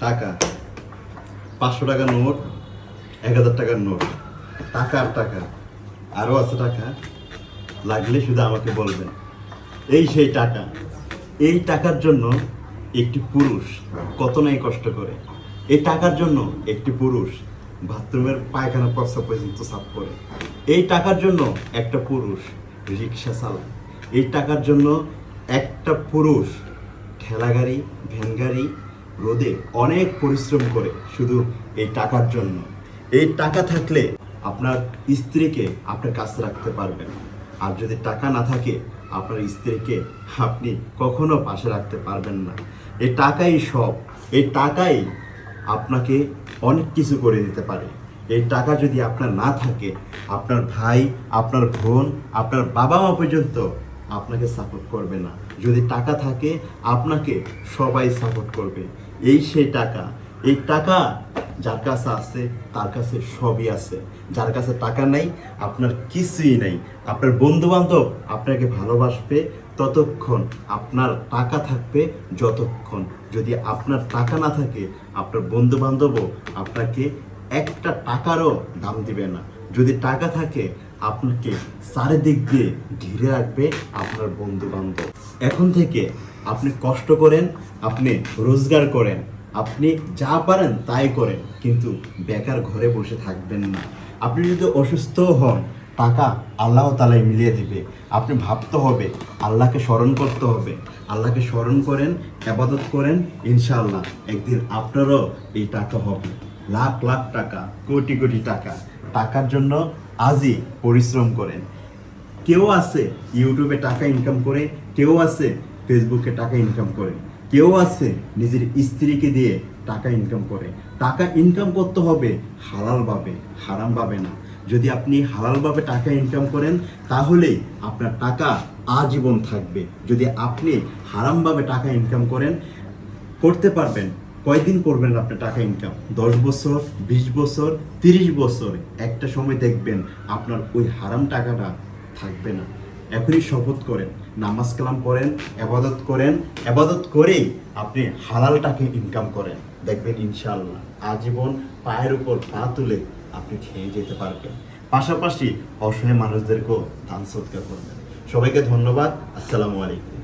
টাকা। পাঁচশো টাকার নোট, এক হাজার টাকার নোট। টাকা আর টাকা। আরও আছে টাকা। লাগলে শুধু আমাকে বলবেন। এই সেই টাকা। এই টাকার জন্য একটি পুরুষ কত নাই কষ্ট করে। এই টাকার জন্য একটি পুরুষ বাথরুমের পায়খানা প্রস্তাব পর্যন্ত সাফ করে। এই টাকার জন্য একটা পুরুষ রিক্সা চালায়। এই টাকার জন্য একটা পুরুষ ঠেলা গাড়ি ভ্যান গাড়ি রোদে অনেক পরিশ্রম করে শুধু এই টাকার জন্য। এই টাকা থাকলে আপনার স্ত্রীকে আপনার কাছে রাখতে পারবেন। আর যদি টাকা না থাকে, আপনার স্ত্রীকে আপনি কখনো পাশে রাখতে পারবেন না। এই টাকাই সব। এই টাকাই আপনাকে অনেক কিছু করে দিতে পারে। এই টাকা যদি আপনার না থাকে, আপনার ভাই, আপনার বোন, আপনার বাবা মা পর্যন্ত আপনাকে সাপোর্ট করবে না। যদি টাকা থাকে, আপনাকে সবাই সাপোর্ট করবে। এই সেই টাকা, এই টাকা যার কাছে আছে, তার কাছে সবই আছে। যার কাছে টাকা নাই, আপনার কিছুই নাই। আপনার বন্ধু বান্ধব আপনাকে ভালোবাসবে ততক্ষণ, আপনার টাকা থাকবে যতক্ষণ। যদি আপনার টাকা না থাকে, আপনার বন্ধু বান্ধবও আপনাকে একটা টাকারও দাম দিবে না। যদি টাকা থাকে, আপনাকে চারিদিক দিয়ে ঘিরে রাখবে আপনার বন্ধু বান্ধব এখন থেকে আপনি কষ্ট করেন, আপনি রোজগার করেন, আপনি যা পারেন তাই করেন, কিন্তু বেকার ঘরে বসে থাকবেন না। আপনি যদি অসুস্থ হন, টাকা আল্লাহ তালাই মিলিয়ে দিবে। আপনি ভাবতে হবে, আল্লাহকে স্মরণ করতে হবে। আল্লাহকে স্মরণ করেন, আবাদত করেন, ইনশাআল্লাহ একদিন আপনারও এই টাকা হবে। লাখ লাখ টাকা, কোটি কোটি টাকা। টাকার জন্য আজই পরিশ্রম করেন। কেউ আছে ইউটিউবে টাকা ইনকাম করে, কেউ আছে ফেসবুকে টাকা ইনকাম করে। কেউ আছে নিজের স্ত্রীকে দিয়ে টাকা ইনকাম করে। টাকা ইনকাম করতে হবে হালালভাবে হারামভাবে না। যদি আপনি হালালভাবে টাকা ইনকাম করেন তাহলেই আপনার টাকা আজীবন থাকবে। যদি আপনি হারামভাবে টাকা ইনকাম করেন, করতে পারবেন। কয়দিন করবেন আপনি টাকা ইনকাম দশ বছর, বিশ বছর, তিরিশ বছর? একটা সময় দেখবেন আপনার ওই হারাম টাকাটা থাকবে না। এখনই শপথ করেন, নামাজ কালাম করেন আবাদত করেন আবাদত করেই আপনি হালালটাকে ইনকাম করেন। দেখবেন ইনশাল্লাহ আজীবন পায়ের উপর পা তুলে আপনি খেয়ে যেতে পারবেন। পাশাপাশি অসহায় মানুষদেরকেও দান সৎকার করবেন। সবাইকে ধন্যবাদ। আসসালামু আলাইকুম।